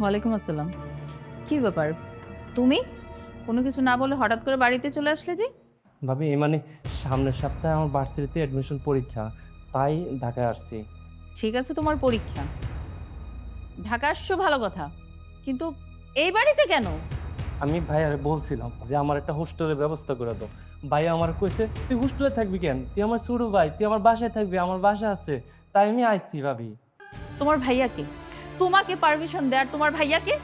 ওয়ালাইকুম আসসালাম। কি ব্যাপার? তুমি? কোনো কিছু না বলে হঠাৎ করে বাড়িতে চলে আসলে যে? ভাবি এই মানে সামনের সপ্তাহে আমার ভার্সিটিতে অ্যাডমিশন পরীক্ষা তাই ঢাকায় আসছি। ঠিক আছে তোমার পরীক্ষা। ঢাকা আসছো ভালো কথা কিন্তু এই বাড়িতে কেন? আমি ভাইয়ার বলছিলাম যে আমার একটা হোস্টেলের ব্যবস্থা করে দাও। ভাই আমার কইছে তুই হোস্টেলে থাকবি কেন? তুই আমার ছোট ভাই তুই আমার বাসায় থাকবি আমার বাসা আছে। তাই আমি আইছি ভাবি। তোমার ভাইয়াকে তোমাকে পারমিশন দেওয়ার তোমার ভাইয়াকে?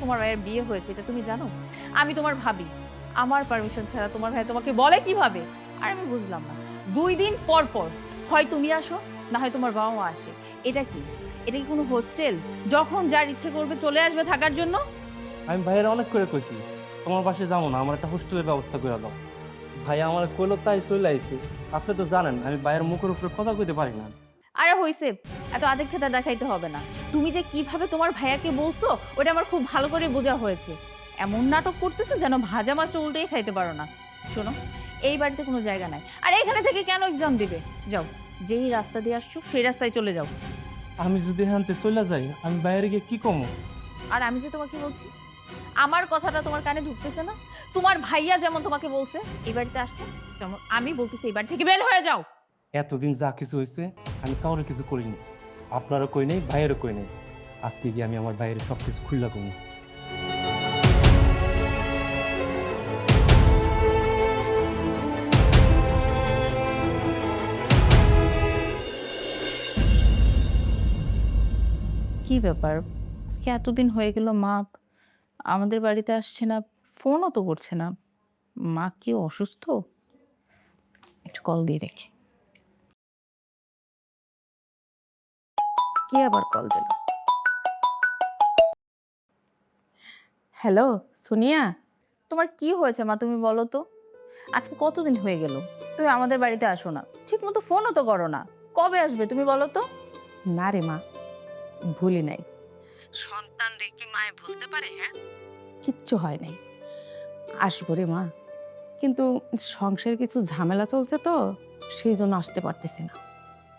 তোমার ভাইয়ের বিয়ে হয়েছে, এটা তুমি জানো? আমি তোমার ভাবি। আমার পারমিশন ছাড়া তোমার ভাই তোমাকে বলে কীভাবে? আর আমি বুঝলাম না। দুই দিন পর পর, হয় তুমি আসো, না হয় তোমার বাবা মা আসে। এটা কি? এটা কি কোনো হোস্টেল যখন যার ইচ্ছে করবে চলে আসবে থাকার জন্য? আমি ভাইয়ের অনেক করে কইছি, তোমার পাশে যাব না, আমার একটা হোস্টেলের ব্যবস্থা করে দাও। ভাই আমার কইলো তাই চলে আইছি। আপনি তো জানেন, আমি ভাইয়ের মুখের উপরে কথা কইতে পারি না। আরে হইছে এত আদেক খেতা দেখাইতে হবে না। তুমি যে কীভাবে তোমার ভাইয়াকে বলছো ওটা আমার খুব ভালো করে বোঝা হয়েছে। এমন নাটক করতেছো যেন ভাজা মাছটা উল্টেই খাইতে পারো না। শোনো এই বাড়িতে কোনো জায়গা নাই। আর এখানে থেকে কেন এক্সাম দিবে? যাও যেই রাস্তা দিয়ে আসছো সেই রাস্তায় চলে যাও। আমি যদি হানতে চলে যাই আমি বাইরে গিয়ে কি কমো? আর আমি যে তোমাকে বলছি আমার কথাটা তোমার কানে ঢুকতেছে না? তোমার ভাইয়া যেমন তোমাকে বলছে এই বাড়িতে আসতে তেমন আমি বলতেছি এই বাড়ি থেকে বের হয়ে যাও। এতদিন যা কিছু হয়েছে আমি কারোর কিছু করিনি। আপনারও কই নেই, ভাইয়েরও কই নেই। আজকে গিয়ে আমি আমার ভাইয়ের সব কিছু খুললা কমু কি ব্যাপার? আজকে এতদিন হয়ে গেল মা আমাদের বাড়িতে আসছে না, ফোনও তো করছে না। মা কি অসুস্থ? একটু কল দিয়ে রেখে কে আবার কল দিল? হ্যালো সোনিয়া? তোমার কি হয়েছে মা তুমি বলো তো? আজকে কতদিন হয়ে গেল? তুমি আমাদের বাড়িতে আসো না। ঠিক মতো ফোনও তো করো না। কবে আসবে তুমি বলো তো? না রে মা ভুলি নাই। সন্তান রে কি মায়ে ভুলতে পারে হ্যাঁ? কিচ্ছু হয় নাই। আসব রে মা। কিন্তু সংসারে কিছু ঝামেলা চলছে তো সেই জন্য আসতে পারতেছি না।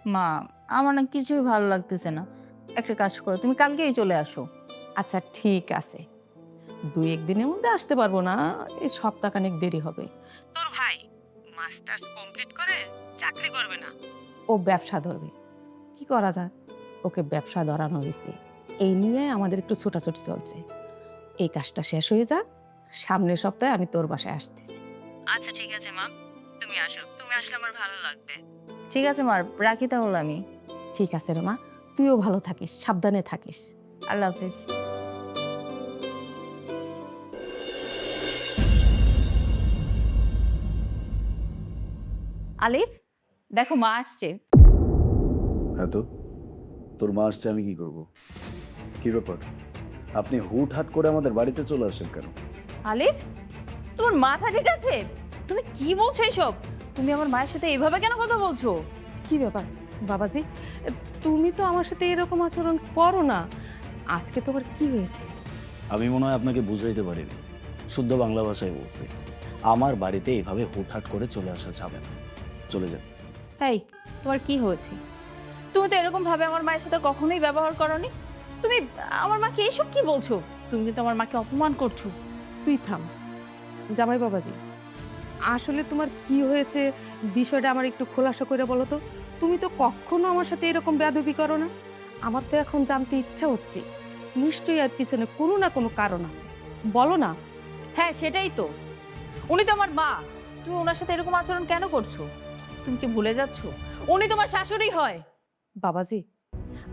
মা আমার না কিছুই ভালো লাগতেছে না। একটা কাজ করো তুমি কালকেই চলে আসো। আচ্ছা ঠিক আছে। দুই একদিনের মধ্যে আসতে পারব না এই সপ্তাহখানেক দেরি হবে। তোর ভাই মাস্টার্স কমপ্লিট করে চাকরি করবে না। ও ব্যবসা ধরবে। কি করা যায়? ওকে ব্যবসা ধরানো হয়েছে। এই নিয়ে আমাদের একটু ছোটাছুটি চলছে। এই কাজটা শেষ হয়ে যাক। সামনের সপ্তাহে আমি তোর বাসায় আসতেছি। আচ্ছা ঠিক আছে মা। তুমি আসো। তুমি আসলে আমার ভালো লাগবে। ঠিক আছে মা রাখি তাহলে আমি। ঠিক আছে রে মা তুইও ভালো থাকিস সাবধানে থাকিস। আল্লাহ হাফিজ। আলিফ দেখো মা আসছে। হ্যাঁ তো? তোর মা আসছে আমি কি করব? কি ব্যাপার? আপনি হুটহাট করে আমাদের বাড়িতে চলে আসেন কেন? আলিফ তোমার মাথা ঠিক আছে? তুমি কি বলছো এসব? তুমি আমার মায়ের সাথে এইভাবে কেন কথা বলছো? কি ব্যাপার? বাবাজি তুমি তো আমার সাথে এরকম আচরণ করো না। আজকে তোমার কি হয়েছে? আমি মনে হয় আপনাকে বুঝাইতে পারিনি। শুদ্ধ বাংলা ভাষায় বলছি। আমার বাড়িতে এইভাবে হুটহাট করে চলে আসা যাবে না। চলে যান এই তোমার কি হয়েছে? তুমি তো এরকম ভাবে আমার মায়ের সাথে কখনোই ব্যবহার করনি। তুমি আমার মাকে এইসব কি বলছো? তুমি কিন্তু আমার মাকে অপমান করছ। তুই থাম। জামাই বাবাজি আসলে তোমার কি হয়েছে? বিষয়টা আমার একটু খোলাসা করে বলো তো। তুমি তো কখনো আমার সাথে এরকম বেয়াদবি করো না? আমার তো এখন জানতে ইচ্ছা হচ্ছে। নিশ্চয়ই এর পিছনে কোনো না কোনো কারণ আছে। বলো না। হ্যাঁ সেটাই তো। উনি তো আমার মা। তুমি ওনার সাথে এরকম আচরণ কেন করছ? তুমি কি ভুলে যাচ্ছ? উনি তোমার শাশুড়ি হয়। বাবাজি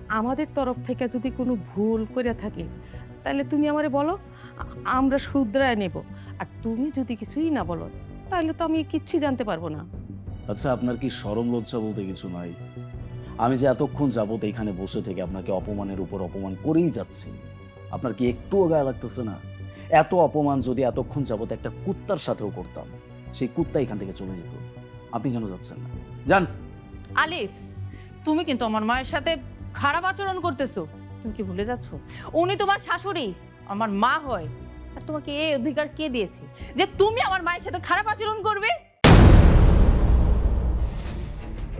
আমাদের তরফ থেকে যদি কোনো ভুল করে থাকে তাহলে তুমি আমারে বলো আমরা শুধরায় নেব। আর তুমি যদি কিছুই না বলো তাহলে তো আমি কিচ্ছুই জানতে পারব না। আচ্ছা আপনার কি সরম লজ্জা বলতে কিছু নাই? আমি যে এতক্ষণ যাবত এখানে বসে থেকে আপনাকে অপমানের উপর অপমান করেই যাচ্ছি আপনার কি একটুও গায়ে লাগতেছে না? এত অপমান যদি এতক্ষণ যাবত একটা কুত্তার সাথেও করতাম সেই কুত্তা এখান থেকে চলে যেত। আপনি কেন যাচ্ছেন না? যান। আলিফ তুমি কিন্তু আমার মায়ের সাথে খারাপ আচরণ করতেছো। তুমি কি ভুলে যাচ্ছো? উনি তোমার শাশুড়ি আমার মা হয়। আর তোমাকে এই অধিকার কে দিয়েছে? যে তুমি আমার মায়ের সাথে খারাপ আচরণ করবে?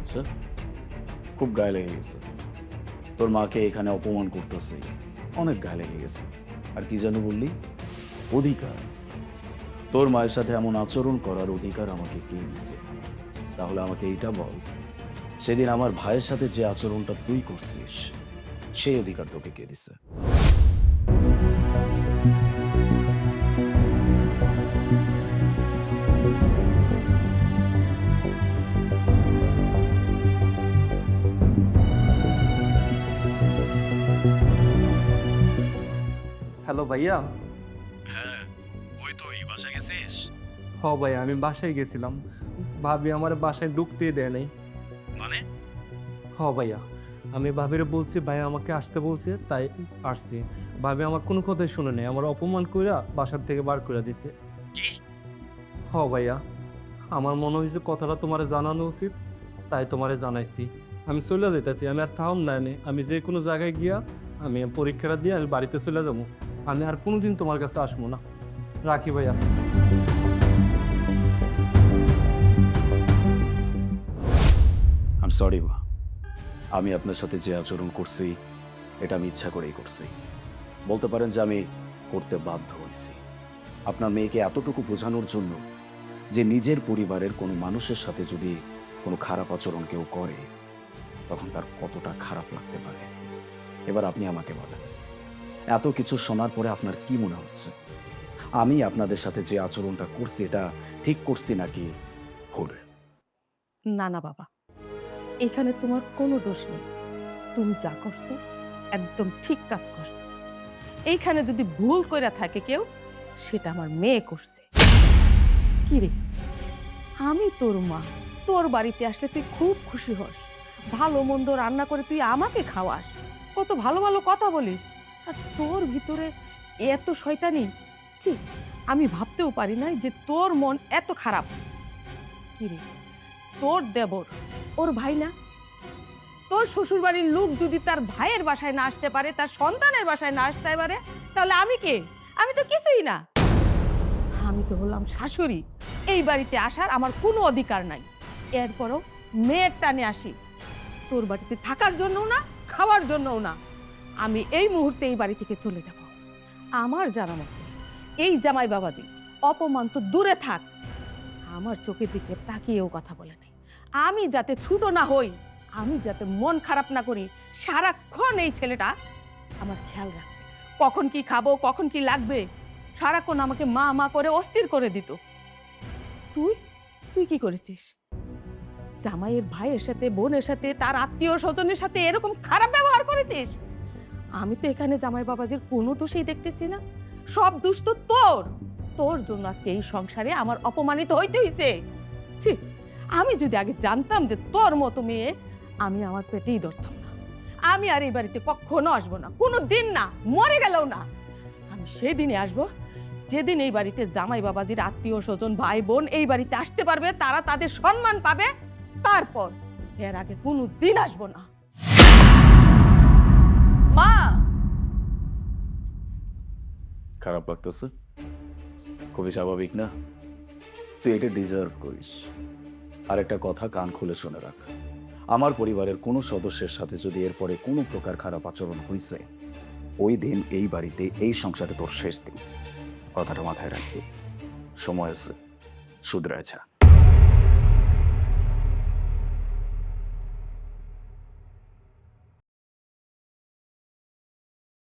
আচ্ছা খুব গায়ে লেগে গেছে। তোর মাকে এখানে অপমান করতেছে। অনেক গায়ে লেগে গেছে। আর কি যেন বললি? অধিকার। তোর মায়ের সাথে এমন আচরণ করার অধিকার আমাকে কে দিছে তাহলে আমাকে এইটা বল, সেদিন আমার ভাইয়ের সাথে যে আচরণটা তুই করছিস, সেই অধিকার তোকে কে দিছে ভাইয়া? হ্যাঁ ওই তো এই বাসা গেছিস? হ ভাইয়া আমি বাসায় গেছিলাম। ভাবি আমার বাসায় ঢুকতেই দেয় নাই। মানে? হ ভাইয়া আমি ভাবিরে বলছি ভাইয়া আমাকে আসতে বলছে তাই আসছি। ভাবি আমার কোনো কথাই শুনে নেই আমার অপমান কইরা বাসার থেকে বার করে দিছে। কি? হ ভাইয়া আমার মনে হয়েছে কথাটা তোমারে জানানো উচিত তাই তোমারে জানাইছি। আমি চলে যেতেছি আমি আর থাম না আমি যে কোনো জায়গায় গিয়া আমি পরীক্ষাটা দিয়ে আমি বাড়িতে চলে যাব। আমি আর কোনোদিন তোমার কাছে আসব না। রাখি ভাইয়া। আম সরি মা। আমি আপনার সাথে যে আচরণ করছি, এটা আমি ইচ্ছা করেই করছি। বলতে পারেন যে আমি করতে বাধ্য হয়েছি। আপনার মেয়েকে এতটুকু বোঝানোর জন্য যে নিজের পরিবারের কোনো মানুষের সাথে যদি কোনো খারাপ আচরণ কেউ করে, তখন তার কতটা খারাপ লাগতে পারে। এবার আপনি আমাকে বলেন। এত কিছু শোনার পরে আপনার কি মনে হচ্ছে? আমি আপনাদের সাথে যে আচরণটা করছি, এটা ঠিক করছি নাকি ভুল? না না, বাবা। এখানে তোমার কোনো দোষ নেই। তুমি যা করছ, একদম ঠিক কাজ করছ। এইখানে যদি ভুল করে থাকে কেউ, সেটা আমার মেয়ে করছে। কি রে? আমি তোর মা। তোর বাড়িতে আসলে তুই খুব খুশি হস। ভালো মন্দ রান্না করে তুই আমাকে খাওয়াস। কত ভালো ভালো কথা বলিস। আর তোর ভিতরে এত শয়তানি? ছি, আমি ভাবতেও পারি না যে তোর মন এত খারাপ। কি রে তোর দেবর, ওর ভাই না? তোর শ্বশুর বাড়ির লোক যদি তার ভাইয়ের বাসায় না আসতে পারে, তার সন্তানের বাসায় না আসতে পারে, তাহলে আমি কে? আমি তো কিছুই না। আমি তো হলাম শাশুড়ি। এই বাড়িতে আসার আমার কোনো অধিকার নাই। এরপরও মেয়ের টানে আসি। তোর বাড়িতে থাকার জন্যও না, খাওয়ার জন্যও না। আমি এই মুহূর্তে এই বাড়ি থেকে চলে যাব। আমার জানা মতে, এই জামাই বাবাজি অপমান তো দূরে থাক। আমার চোখের দিকে তাকিয়েও কথা বলে নেই। আমি যাতে ছুটো না হই, আমি যাতে মন খারাপ না করি, সারাক্ষণ এই ছেলেটা আমার খেয়াল রাখছে। কখন কি খাব, কখন কি লাগবে, সারাক্ষণ আমাকে মা মা করে অস্থির করে দিত। তুই? তুই কি করেছিস? জামাইয়ের ভাইয়ের সাথে, বোনের সাথে, তার আত্মীয় স্বজনের সাথে এরকম খারাপ ব্যবহার করেছিস? আমি তো এখানে জামাই বাবাজির কোনো দোষই দেখতেছি না। সব দুষ তো তোর। তোর জন্য আজকে এই সংসারে আমার অপমানিত হইতে হইছে। ছি, আমি যদি আগে জানতাম যে তোর মতো মেয়ে, আমি আমার পেটেই ধরতাম না। আমি আর এই বাড়িতে কখনো আসব না। কোনো দিন না, মরে গেলেও না। আমি সেদিনে আসব, যেদিন এই বাড়িতে জামাই বাবাজির আত্মীয় স্বজন, ভাই বোন এই বাড়িতে আসতে পারবে, তারা তাদের সম্মান পাবে, তারপর এর আগে কোনো দিন আসব না। মা খারাপ লাগতেছে খুবই স্বাভাবিক না তুই এটা ডিজার্ভ করিস আর একটা কথা কান খুলে শুনে রাখ আমার পরিবারের কোনো সদস্যের সাথে যদি এরপরে কোনো প্রকার খারাপ আচরণ হয়েছে ওই দিন এই বাড়িতে এই সংসারে তোর শেষ দিন কথাটা মাথায় রাখবি সময় আছে শুধরায়